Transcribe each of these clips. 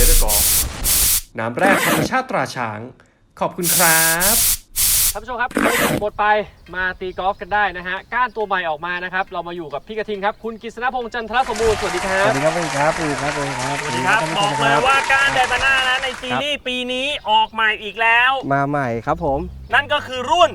เ e เ e อร์กอล์ฟน้ำแร่ธรรมชาติตราช้าง ขอบคุณครับท่านผู้ชมครับหมดไปมาตีกอล์ฟกันได้นะฮะก้านตัวใหม่ออกมานะครับ เรามาอยู่กับพี่กระทิงครับ คุณกฤษณพงษ์จันทรสมบูรณ์สวัสดีครัสบวัสดีครับสวัสดีครับสวัสดีครับสวัสดีครับสวัสดีครับบอกเลยว่าการไดมาน่านะในซีรีส์ปีนี้ออกใหม่อีกแล้ว มาใหม่ครับผม นั่นก็คือรุ่น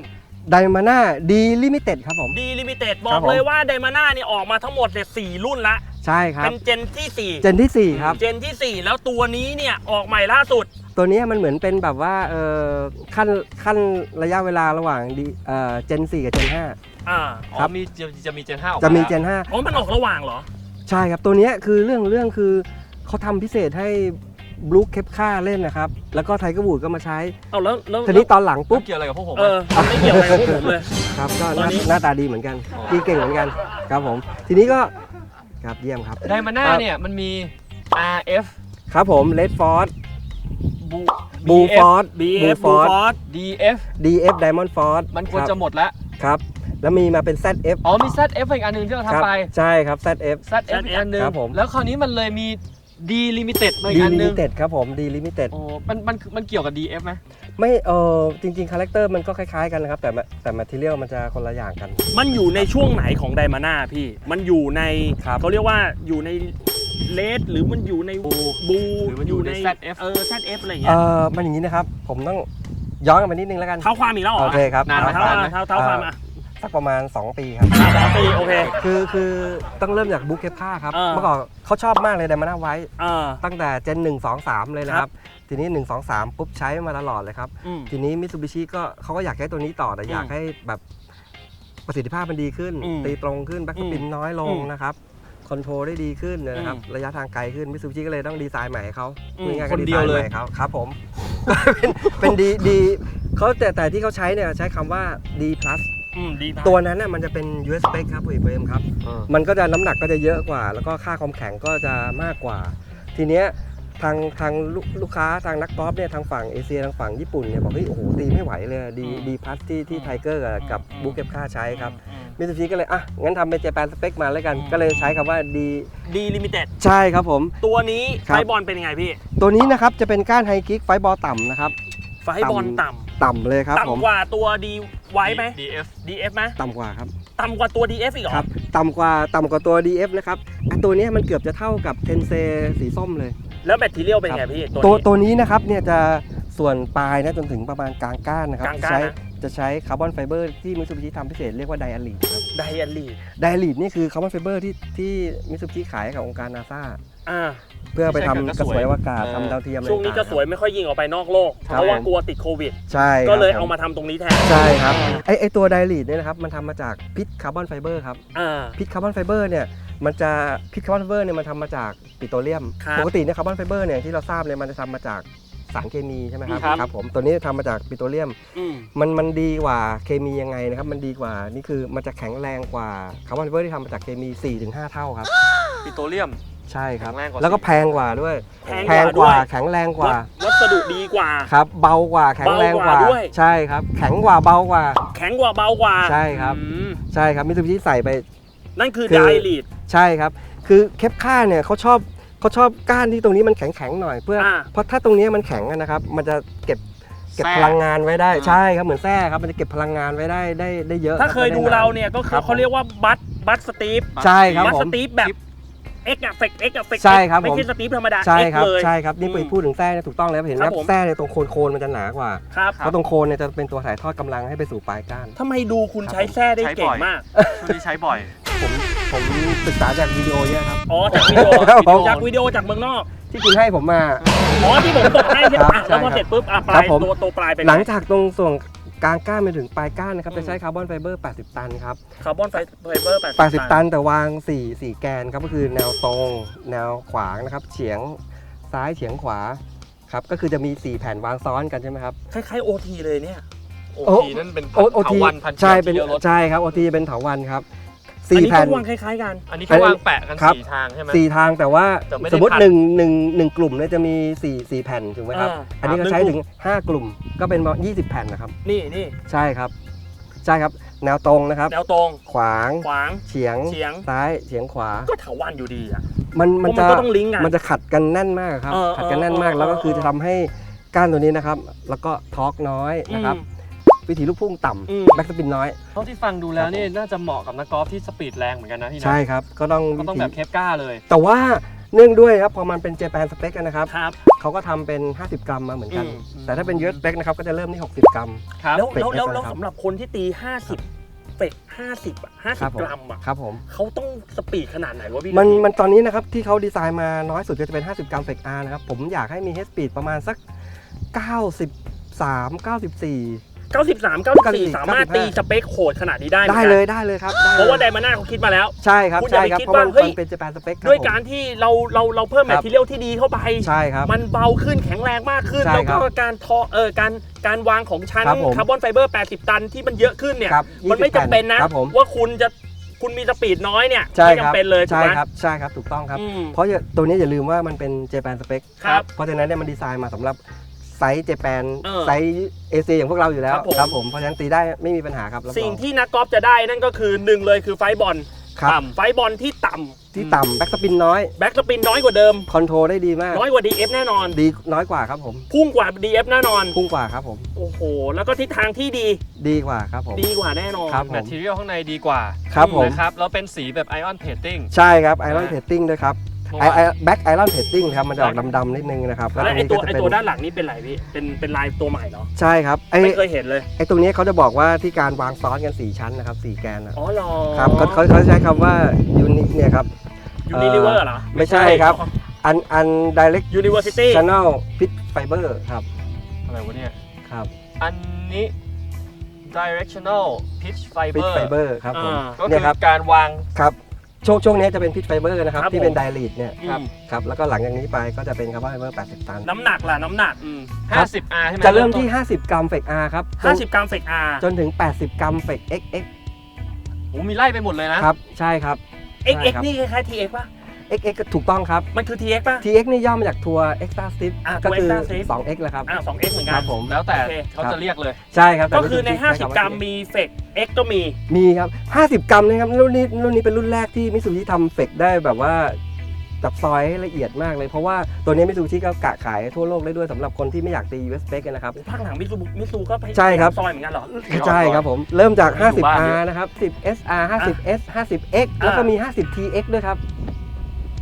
ไดมาน่าดีลิมิเต็ดครับผม D Limited บคอรักบผมเลยว่าไดมาน่าเนี่ยออกมาทั้งหมดเนี่ยสี่รุ่นละ ใช่ครับ เป็นเจนที่4เจนที่ 4 ครับ เจนที่4แล้วตัวนี้เนี่ยออกใหม่ล่าสุด ตัวเนี้ยมันเหมือนเป็นแบบว่าเออขั้นขั้นระยะเวลาระหว่างดีเอ่อเจน 4 กับเจน อ่าอ๋อครับ มีจะจะมีเจนห้าออก5 จะมีแล้วเจนอ๋อมันออกระหว่างเหรอ5ใช่ครับ ตัวเนี้ยคือเรื่องเรื่องคือเขาทำพิเศษให้บลูคเคปค่าเล่นนะครับ แล้วก็ไทเกอร์บูดก็มาใช้ เอาแล้วแล้วทีนี้ตอนหลังปุ๊ปุ๊บบ เกี่ยวอะไรกับพวกผมเออมันไม่เกี่ยวอะไรกับพวกผมเลย ครับก็หตอนน้านี้ หน้าตาดีเหมือนกันดีเก่งเหมือนกันครับผม ทีนี้ก็ ครับเยี่ยมครับไดมาน่าเนี่ยมันมี RF ครับผมเลดฟอร์ดบูบูฟอร์ด BF ฟอร์ด Ford DF DF Diamond Ford มันควรจะหมดแล้วครับแล้วมีมาเป็น ZF อ๋อมี ZF อีกอันหนึงที่เราครับทำไป ใช่ครับ ZF ZF อีกอันหนึงครับผมแล้วคราวนี้มันเลยมี D Limited มาอี D กอันหนึง Limited ครับผม D Limited โอ้มันมันมันเกี่ยวกับ DF ไหมไม่เออจริงๆคาแรคเตอร์มันก็คล้ายๆกันนะครับ แต่มาแต่ material มันจะคนละอย่างกัน มันอยู่ในช่วงไหนของไดมาน่าพี่ มันอยู่ในครับ เขาเรียกว่าอยู่ในเลดหรือมันอยู่ในบูบูหรือมันอยู่ใน ZF เออ ZF อะไรอย่างเอเงี้ยอมันอย่างนี้นะครับ ผมต้องย้อนกลันไปนิดนึงแล้วกัน เท้าความอีกแล้วเหรอโอเคครับ นานไหม เท้าความเท้าเท้าความเอ่อะอ สักประมาณ 2 ปีครับสองปีโอเค คือคือต้องเริ่มจากบุ๊กเคผ้าครับเออเมื่อก่อนเขาชอบมากเลยไดมาน่าไว้เออตั้งแต่เจน 1 2 3 เลยนะครับ ทีนี้ 1 2 3 ปุ๊บใช้มาตลอดเลยครับ อืม ทีนี้มิตซูบิชิก็เขาก็อยากให้ตัวนี้ต่อแต่อืมอยากให้แบบประสิทธิภาพมันดีขึ้น อืมตีตรงขึ้น แบ็กสปินอืมน้อยลงอืมนะครับคอนโทรลได้ดีขึ้นนะครับอืมระยะทางไกลขึ้นมิตซูบิชิก็เลยต้องดีไซน์ใหม่ให้เขาอืมพูดง่ายๆคก็นดีเดีไซยวน์เลยใหม่เขาครับผม เป็นเป็นดีดีเขาแต่แต่ที่เขาใช้เนี่ยใช้คำว่า D plus อืมดีมากตัวนั้นน่ะมันจะเป็น US spec ครับผู้เอกเบรมครับมันก็จะน้ำหนักก็จะเยอะกว่า แล้วก็ค่าความแข็งก็จะมากกว่า ทีเนี้ยทางทางลูกลูกค้าทางนักกอล์ฟเนี่ยทางฝั่งเอเชียทางฝั่งญี่ปุ่นเนี่ยบอกเฮ้ยโอ้โหตีไม่ไหวเลยดีอืมดีพัสที่ที่ไทเกอร์กับอืม บุ๊กเก็บค่าใช้ครับอืม มิตซูบิชิก็เลยอะงั้นทำเป็นเจแปนสเปคมาแล้วกัน อืม ก็เลยใช้คำว่าดีดีลิมิเต็ดใช่ครับผม ตัวนี้ครัไฟบบอลเป็นยังไงพี่ ตัวนี้นะครับจะเป็นก้านไฮกิกไฟบอลต่ำนะครับ ไฟบอลต่ำต่ำเลยครับผมต่ำกว่าตัวดีไว้ไหม DF DF ไหมต่ำกว่าครับต่ำกว่าตัว DF อีกเหรอครับต่ำกว่าต่ำกว่าตัว DF นะครับไอ้ตัวเนี้ยมันเกือบจะเท่ากับเทนเซสีส้มเลย แล้วแบตเทีเรียลเป็นยังไงพี่ตัตัววนี้ตัวนี้นะครับเนี่ยจะส่วนปลายนะจนถึงประมาณกลางก้านนะครับกลางก้านใช้นะจะใช้คาร์บอนไฟเบอร์ที่มิ t ซูบิชิทำพิเศษเรียกว่าไดอะลีดครับไดอารี่ไดอะลีดนี่คือคาร์บอนไฟเบอร์ที่ที่มิ t ซูบิชิขายให้กับองค์การนาซาอ่า เพื่อไปทำใช่กกระระสสววยยอวกาศเออทำดาวเทียมอะไรช่วงนี้กระสวยไม่ค่อยยิงออกไปนอกโลกครับเพราะว่าผมกลัวติดโควิดใช่ก็เลยครับเอามาทำตรงนี้แทนใช่ครับไอไอตัวไดอะลีดเนี่ยนะครับมันทำมาจากพิษคาร์บอนไฟเบอร์ครับ อ่า พิษคาร์บอนไฟเบอร์เนี่ยมันจะพิษคาร์บอนไฟเบอร์เนี่ยมันทำมาจากปิโตรเลียม ครับ ปกติเนี่ยคาร์บอนไฟเบอร์เนี่ยที่เราทราบเนี่ยมันจะทำมาจากสารเคมีใช่ไหมครับครับ ครับผมตัวนี้ทำมาจากปิโตรเลียม อืม มันมันดีกว่าเคมียังไงนะครับ มันดีกว่านี่คือมันจะแข็งแรงกว่าคาร์บอนไฟเบอร์ที่ทำมาจากเคมี 4-5 เท่าครับ ปิโตรเลียม ใช่ครับ แข็งแรงกว่าแล้วก็แพงกว่าด้วยแพงแพงกกว่าว่าด้วยแข็งแรงกว่า วัสดุดีกว่า ครับ เบากว่าแข็งแรงกว่า เบากว่าด้วย ใช่ครับ แข็งกว่าเบากว่า แข็งกว่าเบากว่าใช่ครับ อืมใช่ครับมิตซูบิชิใส่ไป นั่นคือคือ ไดอารี่ใช่ครับ คือเคปค่าเนี่ยเขาชอบเขาชอบก้านที่ตรงนี้มันแข็งแข็งๆหน่อยเพื่อออ่าเพราะถ้าตรงนี้มันแข็งอะนะครับ มันจะเก็บเก็บแทร่พลังงานไว้ได้อ่าใช่ครับเหมือนแท้ครับมันจะเก็บพลังงานไว้ได้ได้ได้เยอะถ้าเคยรับดูไนน เราเนี่ยก็คืครัอบเขาเรียกว่าบัตบัตสตีฟใช่ครับบัตผสม ตีฟแบบ เอ็กอะเฟกเอ็กอะเฟกใช่ครับไม่ผมใช่สตีฟธรรมดา ใช่เอ็กครับเลย ใช่ครับนี่ไปอืมพูดถึงแท้เนี่ยถูกต้องแล้วเห็นไหมคครัรับบผมแท้เนี่ยตรงโคนโคนมันจะหนากว่าครับเพราะตรงโคนเนี่ยจะเป็นตัวถ่ายทอดกำลังให้ไปสู่ปลายก้าน ทำไมดูคุณใช้แส้ได้ใช้เก่บ่งอยมาก ช่วงนี้ใช้บ่อย ผมผมศึกษาจากวิดีโอเยอะครับ อ๋อ จากวิดีโอครับผม จากวิดีโอจากเมืองนอก ที่คุณให้ผมมา อ๋อที่ผมตกให้ใช่ไหมครับแล้วพอใช่ครับเสร็จปุ๊บอะปครัลาบยผม ตัวตัวปลายเป็นหลังจากตรงส่วน กลางก้านไปถึงปลายก้านนะครับอืมจะใช้คาร์บอนไฟเบอร์ 80 ตันครับ คาร์บอนไฟเบอร์80 ตันแต่วาง 4 4 แกนครับก็คือแนวตรง แนวขวางนะครับ เฉียงซ้ายเฉียงขวาครับก็คือจะมี 4 แผ่นวางซ้อนกันใช่ไหมครับ คล้ายๆโอทีเลยเนี่ย โอโอ้ ทีนั่นเป็นโอโอเถาทีวันพันใช่เป็นเยอะรถ ใช่ครับโอทีเป็นเถาวันครับ อัน4นี้แผ่นก็วางคล้ายๆกัน อันนี้แค่วางแปะกันครับ สี่ทางใช่ไหม สี่ทางแต่ว่าแต่ไม่ได้สมมติพันหนึ่งหนึ่งหนึ่งกลุ่มเนี่ยจะมีสี่สี่แผ่นถูกไหมครับ อ่า อันนี้ก็หนึ่งใช้กลุ่ถึมง5กลุ่มก็เป็นยี่สิบแผ่นนะครับ นี่นี่ใช่ครับ ใช่ครับ แนวตรงนะครับ แนวตรง ขวาง ขวาง เฉียง เฉียง ซ้ายเฉียงขวา ก็เถาวันอยู่ดีอะ มันมันเพราะมัจะนก็ต้องลิงก์กันมันจะขัดกันแน่นมากครับ เออขัดกันแน่นมากเออแล้วก็คือเออ จะทำให้ก้านตัวนี้นะครับ แล้วก็ทอร์กน้อยนะครับ อืม วิถีลูกพุ่งต่อืมำแบ็กสปินน้อย เท่าที่ฟังดูแล้วนี่น่าจะเหมาะกับนักกอล์ฟที่สปีดแรงเหมือนกันนะพี่นะใช่ครับ ก็ต้องก็ต้องวิแบธีบเคปก้าเลยแต่ว่าเนื่องด้วยครับพอมันเป็นเจแปนสเปคนะครับครับ เขาก็ทำเป็น 50 กรัมมาเหมือนกัน อืมแต่ถ้าเป็น US spec นะครับก็จะเริ่มที่ 60 กรัม ครับ แล้วเป็ดแล้วแล้วเป็ดแล้วนะครับ สำหรับคนที่ตี 50เฟก50อะครับผ50มกรัมอะครับผมเขาต้องสปีดขนาดไหนวะพี่มันมันตอนนี้นะครับที่เขาดีไซน์มาน้อยสุดก็จะเป็น 50 กรัมเฟกอาร์นะครับผมอยากให้มี head speed ประมาณสัก 93 94 93 94 สามารถตีสเปคโหดขนาดนี้ได้หมือนได้กันเลยได้เลยครับได้เพราะว่าไดลยมาน่าเขาคิดมาแล้ว ใช่ครับคุณอย่าใช่ไปครับคิดเพราะมันว่าเฮ้ย มันเป็นเจแปนสเปคด้วยการที่เราเราเราเพิ่มแมทครับทีเรียลที่ดีเข้าไป ใช่ครับ มันเบาขึ้นแข็งแรงมากขึ้น ใช่แล้วครัก็บการทอเออการการวางของชั้นครับผม คาร์บอนไฟเบอร์ 80 ตันที่มันเยอะขึ้นเนี่ย ครับมันไม่20จำเป็นนะ ครับผมว่าคุณจะคุณมีสปีดน้อยเนี่ยใช่ไม่ครับจำเป็นเลยถูกใช่ไหมครับใช่ครับถูกต้องครับ อืม เพราะอย่าตัวนี้อย่าลืมว่ามันเป็นเจแปนสเปคครับ เพราะฉะนั้นเนี่ยมันดีไซน์มาสำหรับ ไซส์เจแปนเออไซส์เอเชียอย่างพวกเราอยู่แล้วครับผมครับผมเพราะฉะนั้นตีได้ไม่มีปัญหาครับรับรอ สิ่งที่นักกอล์ฟจะได้นั่นก็คือหนึ่งเลยคือไฟบอลครับ ต่ำไฟบอลที่ต่ที่ต่ำแบ็กสปินน้อยำแบ็กสปินน้อยกว่าเดิม คอนโทรลได้ดีมาก น้อยกว่า DF แน่นอน ดีน้อยกว่าครับผม พุ่งกว่า DF แน่นอน พุ่งกว่าครับผม โอ้โห แล้วก็ทิศทางที่ดีดีกว่าครับผม ดีกว่าแน่นอน ครับแมททีเรียลข้างในดีกว่าครับผม นะครับแล้วเป็นสีแบบไอออนเพจติ้ง ใช่ครับไอรอนเพ t ติ้งด้วยครับ ไอไอแบ็กไอรอนเพ t ติ้งครับมันจะออกดำๆนิดนึงนะครับแล้วตรงไอนี้ตัวก็จะไอเป็นตัวด้านหลังนี่เป็นอะไรพี่เป็นเป็นลายตัวใหม่เหรอใช่ครับไอไม่เคยเห็นเลยไอตรงนี้เขาจะบอกว่าที่การวางซ้อนกัน 4 ชั้นนะครับ4แกนนะอ๋อเหรอครับเขาเขาเขาใช้คำว่ายูนิเนี่ยครับยูนิลิเวอร์เหรอไม่ใช่ครับอันอัน direct ยูนิเวอร์ซิตี้ channel pit fiber ครับอะไรวะเนี่ยครับอันนี้ directional pitch pit fiber fiber ครับผมอ่าก็เนี่คืยครับอการวางครับ ช่วงช่วงนี้จะเป็น pit fiber นะครับ ครับที่เป็นผม dilute เนี่ยครับ ครับแล้วก็หลังจากนี้ไปก็จะเป็นคาร์บอนไฟเบอร์ 80 ตัน น้ำหนักล่ะน้ำหนักอืมครับ 50R ใช่ไหมจะเริ่มที่ 50 กรัมเฟก R ครับจน50 กรัมเฟกอาร์จนถึง 80 กรัมเฟก XX โอ้มีไล่ไปหมดเลยนะ ครับ ใช่ครับ เอ็กใช่เอ็กครับ นี่คล้ายๆ TX ป่ะ XX ก็ถูกต้องครับ มันคือ TX ป่ะ TX นี่ย่อมาจากทัวร์ Extra Strip อะก็คือ Extra Strip 2X แหละครับ อ่า 2X เหมือนคกัรัน บผม แล้วแต่โอเค เขาจะเรียกเลย ใช่ครับแต่ก็คือในไม่50กรัมมีเฟก X ก็มี มีครับ 50 กรัมนะครับรุ่นนี้รุ่นนี้เป็นรุ่นแรกที่มิสูชิทำเฟกได้แบบว่าจับซอยให้ละเอียดมากเลย เพราะว่าตัวนี้มิสูชิก็กะขายทั่วโลกได้ด้วยสำหรับคนที่ไม่อยากตี US spec นะครับ ภาคหลังมิซูมิซูก็ไปใช่ครับ ซอยเหมือนกันเหรอ ใช่ครับผม เริ่มจากอยู่บ้านเย 50R อะนะครับ 10 SR 50S 50X แล้วก็มี 50 TX ด้วยครับ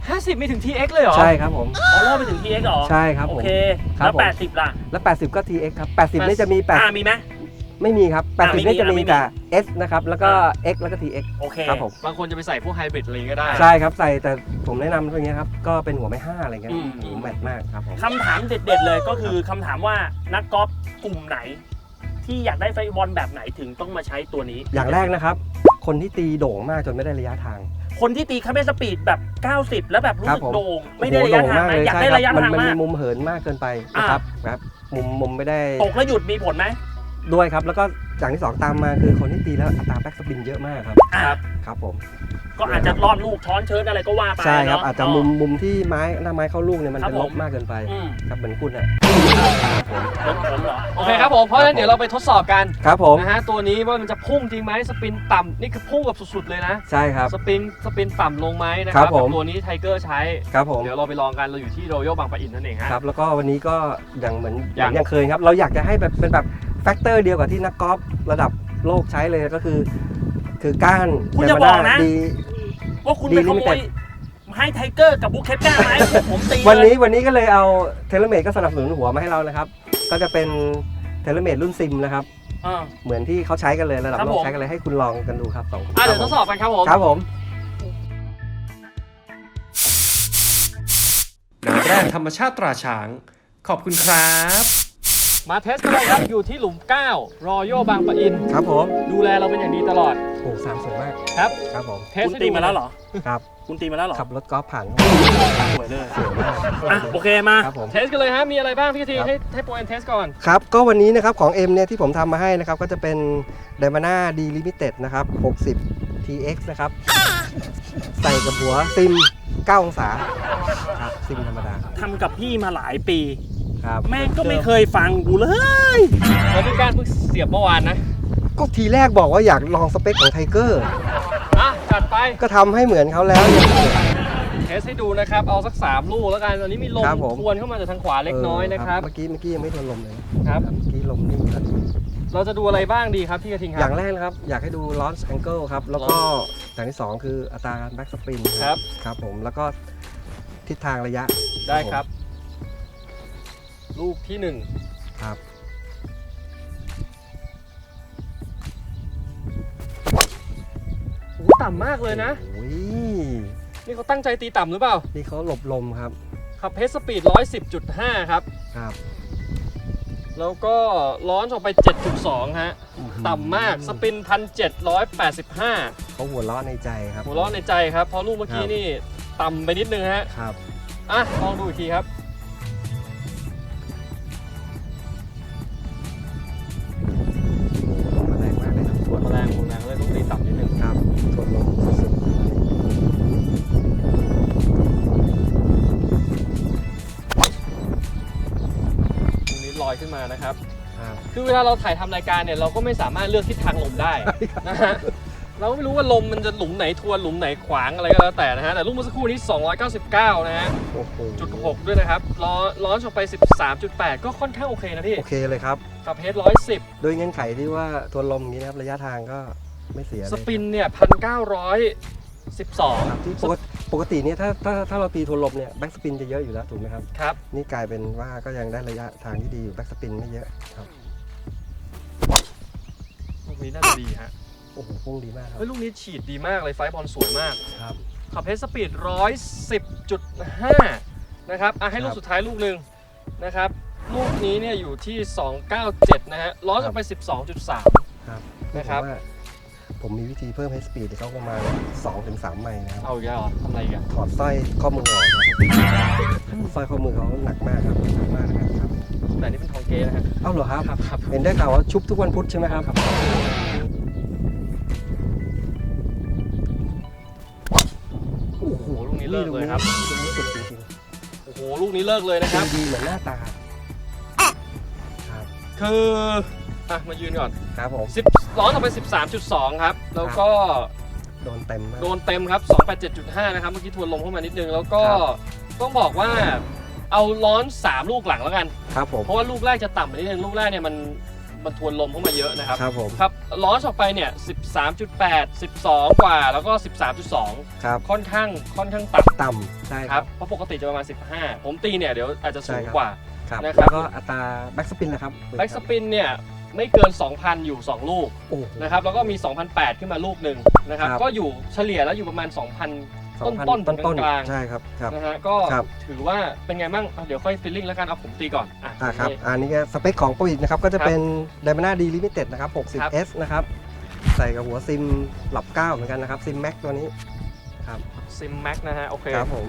50มีถึง TX เลยเหรอใช่ครับผม อ๋อล่อไปถึง TX เหรอใช่ครับโอผมเค ครับแล้ว ผม 80 ล่ะแล้ว 80 ก็ TX ครับ 80 นี่จะมี อ่ามีไหม 8 ไม่มีครับ อ่าไม่80มีนี่จะอ่าไม่มีมีแต่ S นะครับ แล้วก็ X แล้วก็ TX โอเค ครับผม บางคนจะไปใส่พวกไฮบริดอะไรอย่างงี้ก็ได้ ใช่ครับ ใส่แต่ผมแนะนำตัวนี้ครับ ก็เป็นหัวไม้ห้าอะไรเงี้ยอืมโอ้โหแมทมากครับผม คำถามเด็ดๆเลยก็คือคำถามว่านักกอล์ฟกลุ่มไหน ที่อยากได้ไฟบอลแบบไหนถึงต้องมาใช้ตัวนี้ อย่างแรกนะครับ คนที่ตีโด่งมากจนไม่ได้ระยะทาง คนที่ตีคัพเบสปีดแบบ 90 แล้วแบบรู้ครับสึกผมโด่งไม่ได้ระยะโอ้โหโด่ทางมากนะเลยอยากใช่ได้ครับระยะมันทางมันมามีกมุมเหินมากเกินไปนะครับครับ มุมมุมไม่ได้ตกแล้วหยุดมีผลไหม ด้วยครับ แล้วก็อย่างที่สองตามมาคือคนที่ตีแล้วอัตราแบ็กสปินเยอะมากครับอะครับผม ก็อาจจะรอดลูกช้อนเชิญอะไรก็ว่าไปใช่ครับ เนอาจจะมุมมุมที่ไม้หน้าไม้เข้าลูกเนี่ยมันครับเป็นลบผมมากเกินไปอืม ครับเหมือนคุณอะครับผมผมผมเหรอโอเคครับผมเพราะฉะนั้นเดี๋ยวเราไปทดสอบกันครับผม นะฮะตัวนี้ว่ามันจะพุ่งจริงไหมสปินต่ำนี่คือพุ่งแบบสุดๆเลยนะใช่ครับ สปินสปินต่ำลงไหมนะคครัรับบผมกับตัวนี้ไทเกอร์ใช้ ครับผม เดี๋ยวเราไปลองกันเราอยู่ที่โรยัลบางปะอินนั่นเองฮะ ครับแล้วก็วันนี้ก็อย่างเหมือนออย่างย่างเคยครับ เราอยากจะให้แบบเป็นแบบ แฟกเตอร์เดียวกับที่นักกอล์ฟระดับโลกใช้เลยก็คือ คือก้านคุณจะบอกนะ ดี ว่าคุณดีไปขโม limited ยให้ไทเกอร์กับบุ๊คเคปก้าไหมผมตีวันเลยนี้วันนี้ก็เลยเอาเทเลเมดก็สนับสนุนหัวมาให้เรานะครับ ก็จะเป็นเทเลเมดรุ่นซิมนะครับอ่าเหมือนที่เขาใช้กันเลยระดับครับโลผกมใช้กันเลยให้คุณลองกันดูครับสองอะเดี๋ยวทดสอบกันครับผมครับผมน้ำแร่ธรรมชาติตราช้าง ขอบคุณครับ มาเทสกันเลยครับ อยู่ที่หลุม 9 รอยัลบางปะอิน ครับผมดูแลเราเป็นอย่างดีตลอดโอ้สามสวยมากครับ ครับผม เทสคุณให้ตีดูมาแล้วเหรอ ครับคุณตีมาแล้วเหรอขับรถกอล์ฟผ่านสวยเลยสวยมากอะโอเคมา ครับผม เทสกันเลยฮะมีอะไรบ้างพี่กะทีครับ ให้ให้โปรแอนเทสก่อน ครับ ก็วันนี้นะครับของ M เนี่ยที่ผมทำมาให้นะครับ ก็จะเป็น d i m a n a D Limited นะครับ 60 TX นะครับ ใส่กับหัวซิม 9 องศาครับซิมธรรมดา ทำกับพี่มาหลายปี ครับแม่งก็ไม่เคยฟังกูเลยแล้วพี่การเพิ่งเสียบเมื่อวานนะก็ทีแรกบอกว่าอยากลองสเปคของไทเกอร์อะจัดไปก็ทำให้เหมือนเขาแล้วเนี่ย เทสให้ดูนะครับ เอาสัก 3 ลูกแล้วกันตอนนี้มีลมครับผม ทวนเข้ามาจากทางขวาเล็กน้อยนะครับ เมื่อกี้เมื่อกี้ยังไม่ทวนลมเลยนะครับ เมื่อกี้ลมนิ่งครับเราจะดูอะไรบ้างดีครับพี่กระทิงคอรัย่างแรกนะครับ อยากให้ดู launch angle ครับ แล้วก็อย่างที่2คืออัตราการ back spin ครับ ครับผมแล้วก็ทิศทางระยะได้ครับ ลูกที่ครับ1โอ้โหต่ำมากเลยนะ โอ้ยนี่เขาตั้งใจตีต่ำหรือเปล่า นี่เขาหลบลมครับ ขับเพสสปีด 110.5 ครับ ครับ แล้วก็ร้อนออกไป 7.2 ฮะ ต่ำมาก สปิน 1,785 เขาหัวเราะในใจครับ หัวเร้อนในใจครับ เพราะลูกเมื่อกี้นี่ต่ำไปนิดนึงฮะ ครับ อะ ลองดูอีกทีครับ อยขึ้นมานะครับๆครับคือเวลาเราถ่ายทำรายการเนี่ยเราก็ไม่สามารถเลือกทิศทางลมได้นะฮะเราก็ไม่รู้ว่าลมมันจะหลุมไหนทวนหลุมไหนขวางอะไรก็แล้วแต่นะฮะแต่ลูกเมื่อสักครู่นี้ 299 นะฮะโอ้โหจุด6ด้วยนะครับล้อล้อนออกไป 13.8 ก็ค่อนข้างโอเคนะพี่โอเคเลยครับ ขับเพส110 โดยเงื่อนไขที่ว่าทวนลมอย่างนี้นะครับระยะทางก็ไม่เสียเลยสปินเนี่ย 1,912 ครับที่ปกติปกติเนี่ยถ้าถ้าถ้าเราตีทวนลมเนี่ยแบ็กสปินจะเยอะอยู่แล้วถูกไหมครับ ครับ นี่กลายเป็นว่าก็ยังได้ระยะทางที่ดีอยู่แบ็กสปินไม่เยอะครับลูกนี้น่าจะดีฮะ โอ้โหพุ่งดีมากครับเฮ้ยลูกนี้ฉีดดีมากเลยไฟบอลสวยมาก ครับ ขับเพสสปีด 110.5 นะครับอะให้ลูคกรับสุดท้ายลูกหนึ่งนะครับ ลูกนี้เนี่ยอยู่ที่ 297 นะฮะล้อครัจะบไป 12.3 ครับนะครับ ผมว่า ผมมีวิธีเพิ่มให้สปีดเขาประมาณ2-3ถึง3ไมล์นะครับ เอาอีกแล้วเหรอทำอะไรอีกันถอดสร้อยข้อมือออกครับสร้อยข้อมือเขาหนักมากครับหนักมากนะครับ แต่นี่เป็นทองเก๊นะฮะเอ้าเหรอครับ ครับครับ เห็นได้ข่าวว่าชุบทุกวันพุธใช่ไหมครับ โอ้โห ลูกนี้เลิกเลยครับ ลูกนี้สุดจริงโอ้โห ลูกนี้เลิกเลยๆนะครับดีเหมือนหน้าตา ครับ คือ อะมายืนก่อนครับผม10ล้อต่อไป 13.2 ครับ แล้วก็โดนเต็มมาก โดนเต็มครับ 287.5 นะครับ เมื่อกี้ทวนลมเข้ามานิดนึง แล้วก็ครับ ต้องบอกว่าเอาล้อน 3 ลูกหลังแล้วกัน ครับผมเพราะว่าลูกแรกจะต่ำไปนิดนึง ลูกแรกเนี่ยมันมันทวนลมเข้ามาเยอะนะครับ ครับผมครับล้อนออกไปเนี่ย 13.8 12 กว่า แล้วก็ 13.2 ครับค่อนข้างค่อนข้างต่ำต่ำใช่คครัรับ บ เพราะปกติจะประมาณ 15 ผมตีเนี่ยเดี๋ยวอาจจะสูงใช่ครับ กว่า ครับ นะครับ แล้วก็อัตราแบ็กสปินนะครับแบ็กสปินเนี่ย ไม่เกิน 2,000 อยู่ 2 ลูกโอ้โห นะครับแล้วก็มี 2,008 ขึ้นมาลูกหนึ่งนะครับครับ ก็อยู่เฉลี่ยแล้วอยู่ประมาณ 2,000ต้น2,000ต้นต้นต้นกลางๆ ใช่ครับครับ นะฮะก็ครับ ถือว่าเป็นไงบ้างอะเดี๋ยวค่อยฟิลลิ่งแล้วกันเอาผมตีก่อนอะอ่าครับ นี่ อันนี้ก็สเปคของโปรอิกนะครับ ก็จะครับเป็น d i m o n a D Limited นะครับ ครับ 60S นะครับ ใส่กับหัวซิมหลับ 9 เหมือนกันนะครับ ซิมแม็กตัวนี้ครับซิมแม็กนะฮะโอเคครับผม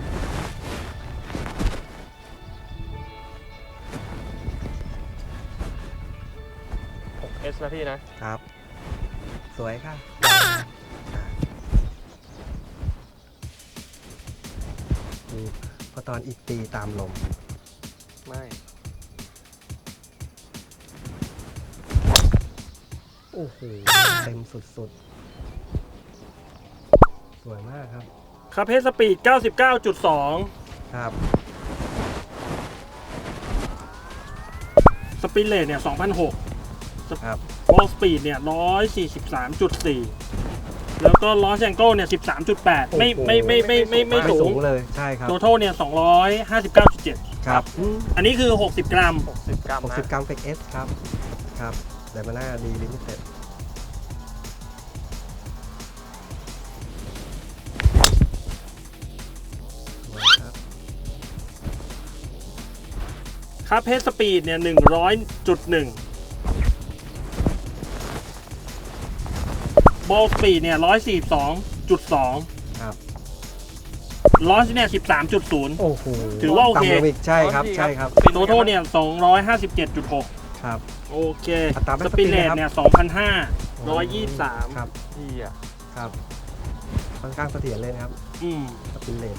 6S นะพี่นะ ครับ สวยค่ะดูพอตอนอีกตีตามลม ไม่โอ้โหเต็มสุดๆ สวยมากครับ ครับเพสสปีด 99.2 ครับ สปินเลทเนี่ย 2,006 ครับโบลสปีดเนี่ย143.4แล้วก็ลอสแองโกเนี่ย13.8ไม่ไม่ไม่ไม่ไม่ไม่ไม่สูสูงงเลยใช่ครับโตท a ลเนี่ย259.7ครับ อันนี้คือ60กรัม60กรัมนะ60กรัมเฟกเอสครับครับไดมาน่าดีลิมิเต็ดครับครับเพสสปีดเนี่ย100.1 โบลสปีดเนี่ย142.2ครับลอสเนี่ย13.0โอ้โหถือว่าโอเค ต่ำลงอีกใช่ครับใช่ครับเป็นโตไงท a ลบ้างเนี่ย257.6ครับ โอเค อัตราสปินเลท back spin เนี่ย2,500ครับ123ดีอะครับค่อนข้างเสถียรเลยนะครับอืม สปินเลน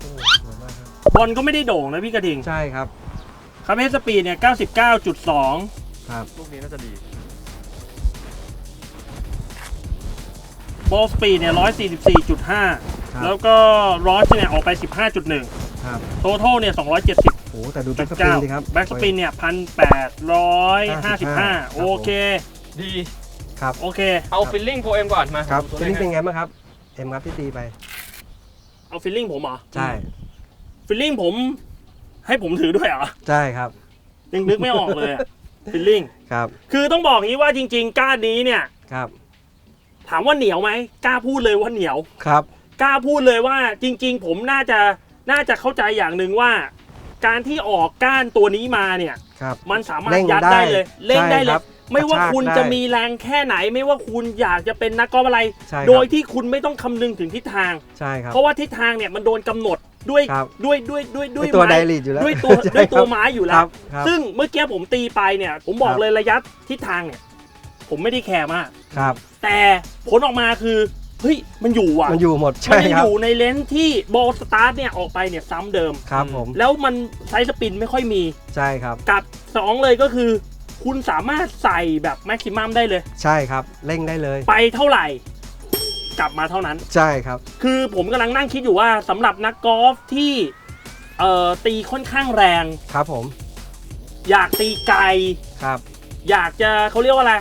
โอ้สวยมากครับบอลก็ไม่ได้โด่งนะพี่กระทิงใช่ครับ ครับเฮสปีดเนี่ย 99.2 ครับ ลูกนี้น่าจะดี บอลสปีดเนี่ยครับ144.5 แล้วก็รอสเนี่ย ออกไป 15.1ครับโททัลเนี่ย 270 โอ้แต่ดูแบ็กสปินดิครับ แบ็กสปินเนี่ย1,855โอเค ดี ครับ โอเค เอาฟิลลิ่งโปรเอ็มก่อนมาครับตัวฟิลลิ่งแรกเป็นไงบ้างครับ เอ็มครับที่ตีไป เอาฟิลลิ่งผมเหรอใช่ ฟิลลิ่งผม ให้ผมถือด้วยเหรอใช่ครับยังนึกไม่ออกเลยฟิลลิ่งครับคือต้องบอกอย่างนี้ว่าจริง ๆ ก้านนี้เนี่ยครับ ถามว่าเหนียวไหมกล้าพูดเลยว่าเหนียวครับกล้าพูดเลยว่าจริง ๆ ผมน่าจะน่าจะเข้าใจอย่างหนึ่งว่า การที่ออกก้านตัวนี้มาเนี่ย ครับมันสามารถเร่งยัดได้ได้เลยเร่งได้เลใช่ครัยบ ไม่ว่ากระชากคุณได้จะมีแรงแค่ไหน ไม่ว่าคุณอยากจะเป็นนักกอล์ฟอะไรใช่ครับโดยที่คุณไม่ต้องคำนึงถึงทิศทางใช่ครับเพราะว่าทิศทางเนี่ยมันโดนกำหนดด้วยครับด้วยด้วยด้วยด้วยไอ้ตัวไม้ไดรีดอยู่แล้วด้วยตัวใช่ด้วยตัวครับไม้อยู่คแล้รัวบครับซึ่งเมื่อกี้ผมตีไปเนี่ย ผมบอกครับเลยระยะทิศทางเนี่ย ผมไม่ได้แคร์มากครับ แต่ผลออกมาคือเฮ้ยมันอยู่อะมันอยู่หมดมัใช่ยังครัอบยู่ในเลนส์ที่บอลสตาร์ทเนี่ยออกไปเนี่ยซ้ำเดิมครับผมแล้วมันไซส์สปินไม่ค่อยมีใช่ครับ กับ 2 เลยก็คือ คุณสามารถใส่แบบแม็กซิมัมได้เลย ใช่ครับ เร่งได้เลย ไปเท่าไหร่ กลับมาเท่านั้น ใช่ครับ คือผมกำลังนั่งคิดอยู่ว่าสำหรับนักกอล์ฟที่เอ่อตีค่อนข้างแรง ครับผม อยากตีไกล ครับ อยากจะเขาเรียกว่าอะไร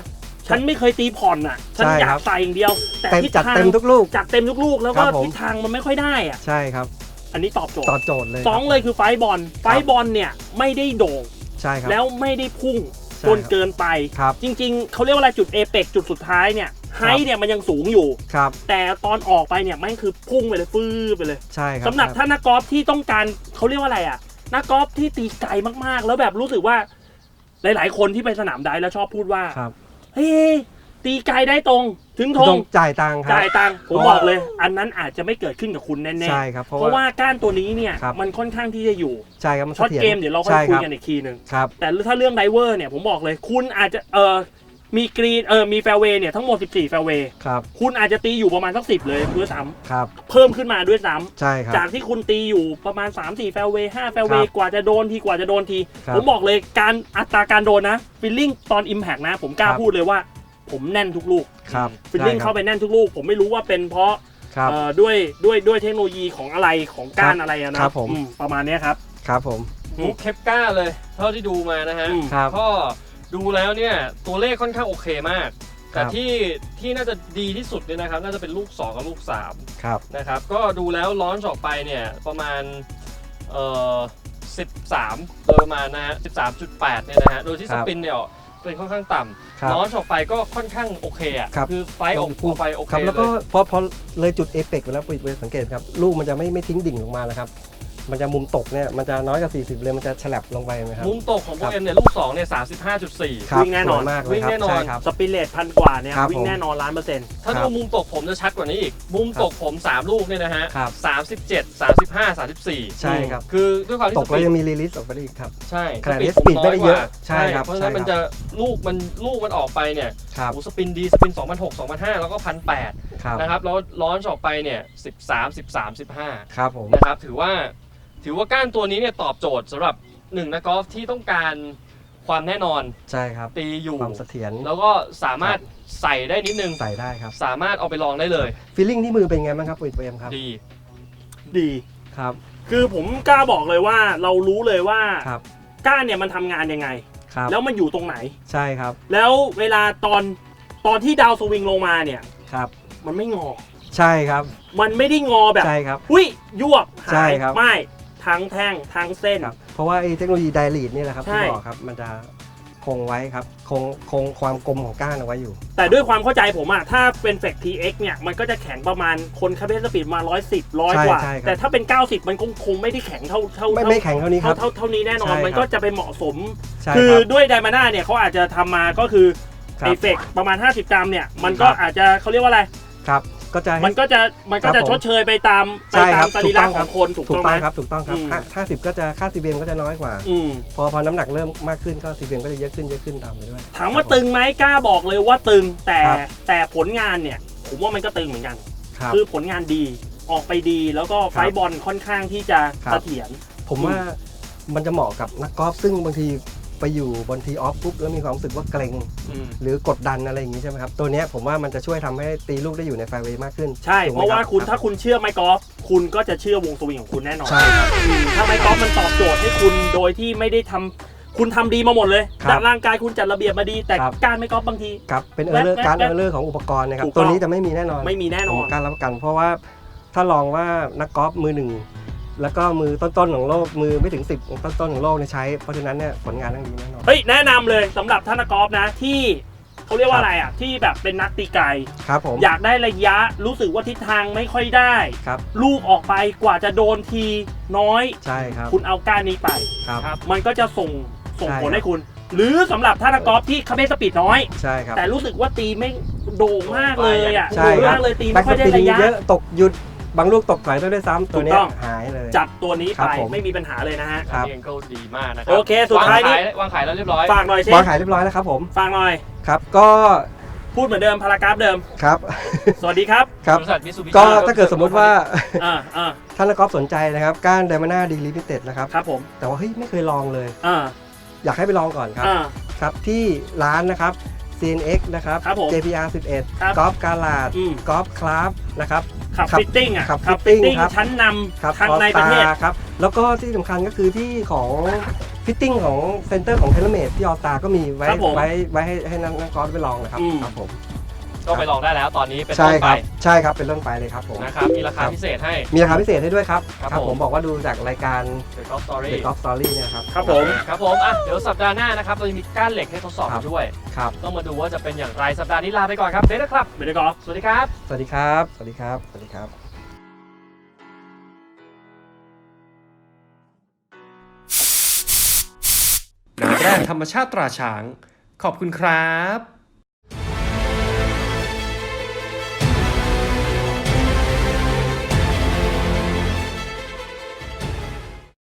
ฉันไม่เคยตีผ่อนอะ ฉันใช่อยาครักบใส่อย่างเดียว แต่เต็มทิศจัดทางเต็มทุกลูก จัดเต็มทุกลูกแล้วครัก็บผม ทิศทางมันไม่ค่อยได้อะ ใช่ครับ อันนี้ตอบโจทต่อย์โจทย์เลยสองเลยคือไฟท์บอล ไฟท์บอลเนี่ยไม่ได้โด่ง ใช่ครับ แล้วไม่ได้พุ่งใช่ จนเกินไป ครับ จริง ๆ เขาเรียกว่าอะไรจุดเอเปกจุดสุดท้ายเนี่ยไฮเนี่ยมันยังสูงอยู่ ครับ แต่ตอนออกไปเนี่ยมันคือพุ่งไปเลยฟื้ไปเลยใช่ครับสำหรับท่านนักกอล์ฟที่ต้องการเขาเรียกว่าอะไรอะนักกอล์ฟที่ตีไกลมากๆ แล้วแบบรู้สึกว่า หลาย ๆ คนที่ไปสนามไดฟ์แล้วชอบพูดว่าครับเฮ้ย ตีไกลได้ตรงถึงธต้องงจ่ายตังค์ครับจ่ายตังค์ผมเพราะบอกเลย อันนั้นอาจจะไม่เกิดขึ้นกับคุณแน่ใช่ครับเพๆราะเพราะว่าว่าก้านตัวนี้เนี่ยครับ มันค่อนข้างที่จะอยู่ใช่ครับมันช็อตสถียรเกมเดี๋ยวเราค่อยใช่คุยรับกันอีกทีหนึ่งครับแต่ถ้าเรื่องไดเวอร์เนี่ยผมบอกเลยคุณอาจจะเออมีกรีนเออมีแฟร์เวย์เนี่ยทั้งหมด 14 แฟร์เวย์ครับคุณอาจจะตีอยู่ประมาณสักสิเลยด้วยซ้ครับำเพิ่มขึ้นมาด้วยซ้ำใช่ครับจากที่คุณตีอยู่ประมาณ 3 4 แฟร์เวย์5แฟร์เวย์ครับกว่าจะโดนทีกว่าจะโดนที ครับผมบอกเลยการอัตราการโดนนะฟิลลิ่งตอน Impact นะ ผมกล้าครับ พูดเลยว่า ผมแน่นทุกลูกครับฟิลลิ่งใช่เข้าไปแน่นทุกลูก ผมไม่รู้ว่าเป็นเพราะครับเอ่อด้วยด้วยด้วยเทคโนโลยีของอะไรของก้านอะไรอะนะครับผมอืประมาณเนี้ยครับครับผมลูกเคปก้าเลย เท่าที่ดูมานะฮะอืมครับก็ดูแล้วเนี่ยตัวเลขค่อนข้างโอเคมาก แต่ครับที่ที่น่าจะดีที่สุดเนี่ยนะครับ น่าจะเป็นลูก 2 กับลูกครับ3นะครับ ก็ดูแล้วลอนช์ออกไปเนี่ยประมาณเอ่อ13โดยประมาณนะฮะ13.8เนี่ยนะฮะโดยที่คสรับปินเนี่ย เป็นค่อนข้างต่ครับำลอนช์ออกไปก็ค่อนข้างโอเคอะครับคือไฟออกออกไปโอเคครับเลแล้วก็ยพอพอเลยจุดเอเปกไปแล้วปุ๋ยสังเกตครับลูกมันจะไม่ไม่ทิ้งดิ่งลงมานะครับ มันจะมุมตกเนี่ยมันจะน้อยกว่า40 เลยมันจะฉลับลงไปไหมครับ มุมตกของโปครัรบเอ็มเนี่ยลูก2เนี่ย35.4 ครับวิ่งแน่นอนสวยมากเลยวิ่งครับแน่นอน ใช่ครับ สปิเลตพันกว่าเนี่ยครับวิ่ผงมแน่นอนล้านเปอร์เซ็นต์ถ้าครัดูบมุมตกผมจะชัดกว่านี้อีก มุมครับตกผม3ลูกเนี่ยนะฮะครับ 37 35 34 ใช่ครับ คือด้วยความที่ตสกแล้วปีดยังมีรีลิสออกไปได้อีกครับ ใช่ขนาดนี้ผม speed ไม่ได้เยอะน้กว่าใช่ครับเพราะฉะนั้นใช่ครับ มันจะลูกมันลูกมันออกไปเนี่ยครับโอ้สปินดีสปิน2006 2005 แล้วก็1,800ครับนะครับแล้วล้อนออกไปเนี่ย13 13 15 ครับผมนะครับถือว่า ถือว่าก้านตัวนี้เนี่ยตอบโจทย์สำหรับหนึ่งนักกอล์ฟที่ต้องการความแน่นอนใช่ครับ ตีอยู่ ความเสถียรแล้วก็สามารถใส่ได้นิดนึง ใส่ได้ครับสามารถเอาไปลองได้เลยฟีลลิ่งที่มือเป็นไงบ้างครับปุ๋ยเปรมครับดี ดี ครับคือผมกล้าบอกเลยว่าเรารู้เลยว่าครับก้านเนี่ยมันทำงานยังไง ครับแล้วมันอยู่ตรงไหน ใช่ครับแล้วเวลาตอนตอนที่ดาวสวิงลงมาเนี่ย ครับ มันไม่งอ ใช่ครับมันไม่ได้งอแบบใช่ครับหุ้ยยวบหาใช่ยครับ ไม่ ทั้งแท่งทั้งเส้น ครับเพราะว่าไอ้เทคโนโลยีไดรีดนี่แหละครับใช่ ที่บอกครับมันจะคงไว้ครับคงคงความกลมของก้านเอาไว้อยู่ แต่ด้วยความเข้าใจผมอะถ้าเป็นเฟก TX เนี่ย มันก็จะแข็งประมาณคนคาเบสสปีดมา 110ร้อยใช่กว่าใช่ครับ แต่ถ้าเป็น 90 มันคงคงไม่ได้แข็งเท่าเท่าไม่เท่าไม่แข็งเท่านี้คเท่ารับ เท่าเท่านี้แน่นอน ใช่ครับ มันก็จะไปเหมาะสม ใช่คือครับด้วยไดมาน่าเนี่ยเขาอาจจะทำมาก็คือครับไอเฟกประมาณ 50 กรัมเนี่ย มันก็ครับอาจจะเขาเรียกว่าอะไร ครับ ก็จะให้ มันก็จะมันก็ครัจะบผม ชดเชยไปตามไปใช่คตารัมบสรีระถูกต้องขครัอบงคนถูกถูต้กองไหต้มองครับถูกต้องครับอืม ห้าห้าสิบก็จะค่าซีเบมก็จะน้อยกว่า อืม พอพอน้ำหนักเริ่มมากขึ้นก็ซีเบมก็จะเยอะขึ้นเยอะขึ้นตามไปด้วย ถามว่าตึงไหมกล้าบอกเลยว่าตึงแต่ครับ แต่ผลงานเนี่ย ผมว่ามันก็ตึงเหมือนกัน ครับ คือผลงานดีออกไปดีแล้วก็ไฟครับบอลค่อนข้างที่จะครับ เสถียร ผมว่ามันจะเหมาะกับนักกอล์ฟซึ่งบางที ไปอยู่บนทีออฟปุ๊บแล้วมีความรู้สึกว่าเกรงอืมหรือกดดันอะไรอย่างนี้ใช่ไหมครับ ตัวเนี้ยผมว่ามันจะช่วยทำให้ตีลูกได้อยู่ในแฟร์เวย์มากขึ้นใช่ ถูกเพไหมราะว่าบคุณถ้าคุณเชื่อไมค์กอล์ฟคุณก็จะเชื่อวงสวิงของคุณแน่นอน ใช่ครับอืมถ้าไมค์กอล์ฟมันตอบโจทย์ให้คุณโดยที่ไม่ได้ทำคุณทำดีมาหมดเลยครับแต่ร่างกายคุณจัดระเบียบมาดี แต่ครับ การไมค์กอล์ฟบางที ครับเป็นเออร์เลอร์แว๊บการแว๊บเออร์เลอร์ของอุปกรณ์นะครับถูกต้องตัวนี้จะไม่มีแน่นอนไม่มีแน่นผอมนกล้ารรับประกัน เพราะว่าถ้าลองว่านักกอล์ฟมือหนึ่ง แล้วก็มือต้นๆของโลกมือไม่ถึง 10ของต้นๆของโลกเนี่ยใช้เพราะฉะนั้นเนี่ยผลงานต้องดีแน่นอน เฮ้ยแนะนำเลยสำหรับท่านนักกอล์ฟนะที่เขาเรียกว่าครับอะไรอะที่แบบเป็นนักตีไกล ครับผมอยากได้ระยะรู้สึกว่าทิศทางไม่ค่อยได้ ครับ ลูกออกไปกว่าจะโดนทีน้อย ใช่ครับคุณเอาก้านนี้ไป ครับครับมันก็จะส่งส่งใช่ผลครับให้คุณ หรือสำหรับท่านนักกอล์ฟที่คาเบสปีดน้อย ใช่ครับแต่รู้สึกว่าตีไม่โด่งมากเลยอะใช่โด่งครัมากเลยตีแบ็ไม่กค่อยสได้ปินระยะ เยอะตกหยุด บางลูกตกถอยด้วยซ้ำตัวเนี้ถูยกต้อง หายเลย จับตัวนี้ครัไปบผมไม่มีปัญหาเลยนะฮะ ครับอันนี้ก็ดีมากนะครัโอเคสุดท้ายนี้ วางขายแล้วเรียบร้อย ฝากหน่อยสิวางขายเรียบร้อยแล้วครับผมฝากหน่อย ครับก็พูดเหมือนเดิมพารากราฟเดิม ครับสวัสดีครับครับ บริษัท Mitsubishi ก็ถ้าเกิดสมมุติว่า อ่าอ่าท่านนักกอล์ฟสนใจนะครับก้านไดมาน่าดีลิมิเต็ดนะครับ ครับผมแต่ว่าเฮ้ยไม่เคยลองเลย อ่าอยากให้ไปลองก่อนครับอ่าครับที่ร้านนะครับ CNX นะครับ ครับผม JPR ครับ11กอล์ฟกาลาดอืม กอล์ฟคราฟนะครับ ขับขับฟิตติ้งอะขับขับ fitting ฟิตติ้งครับ ชั้นนครับำทางในประเทศ All-Star ครับ แล้วก็ที่สำคัญก็คือที่ของฟิตติ้งของเซ็นเตอร์ของเทเลเมดที่ออสตาก็มีไว้ครับผมไว้ไว้ให้ให้นักนักกอล์ฟไปลองนะครับอืม ครับผม ก็ไปลองได้แล้วตอนนี้เป็นใช่ต้นคไปรับใช่ครับเป็นต้นไปเลยครับผม นะครับมีราคาพิเศษให้ มีราคาพิเศษให้ด้วยครับครับครับผม ผมบอกว่าดูจากรายการ The Golf Story The Golf Story เนี่ยครับ ครับผม ครับผมอะเดี๋ยวสัปดาห์หน้านะครับเราจะมีก้านเหล็กให้ทดสอบครับด้วย ครับ ต้องมาดูว่าจะเป็นอย่างไรสัปดาห์นี้ลาไปก่อนครับเบสครับไม่ได้กอล์ฟสวัสดีครับ สวัสดีครับ สวัสดีครับ สวัสดีครับ น้ำแร่ธรรมชาติตราช้าง ขอบคุณครับ